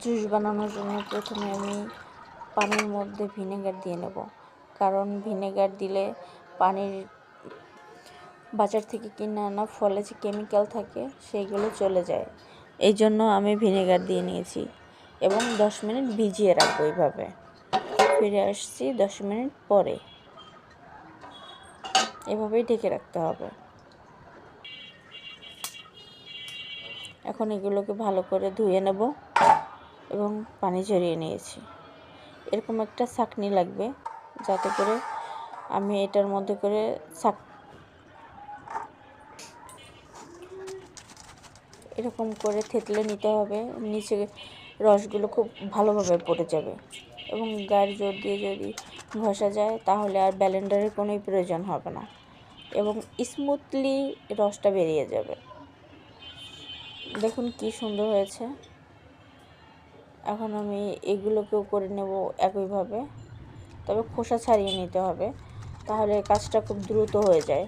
Juice বানানোর জন্য প্রথমে আমি পানির মধ্যে ভিনেগার দিয়ে নেব। কারণ ভিনেগার দিলে পানির বাজার থেকে কিনে আনা, ফলে যে কেমিক্যাল থাকে সেইগুলো চলে যায়। এই জন্য আমি ভিনেগার দিয়ে নিয়েছি এবং দশ মিনিট ভিজিয়ে রাখব এইভাবে। ফিরে আসছি দশ মিনিট পরে। এভাবেই ঢেকে রাখতে হবে। এখন এগুলোকে ভালো করে ধুয়ে নেব। এবং পানি ঝরিয়ে নিয়েছি। এরকম একটা ছাকনি লাগবে, যাতে করে আমি এটার মধ্যে করে ছাক এরকম করে থেতলে নিতে হবে। নিচে রসগুলো খুব ভালোভাবে পড়ে যাবে। এবং গায়ের জোর দিয়ে যদি ঘষা যায়, তাহলে আর ব্যালেন্ডারের কোনোই প্রয়োজন হবে না। এবং স্মুথলি রসটা বেরিয়ে যাবে। দেখুন কি সুন্দর হয়েছে। এখন আমি এগুলোকেও করে নেব একইভাবে। তবে খোসা ছাড়িয়ে নিতে হবে। তাহলে কাজটা খুব দ্রুত হয়ে যায়।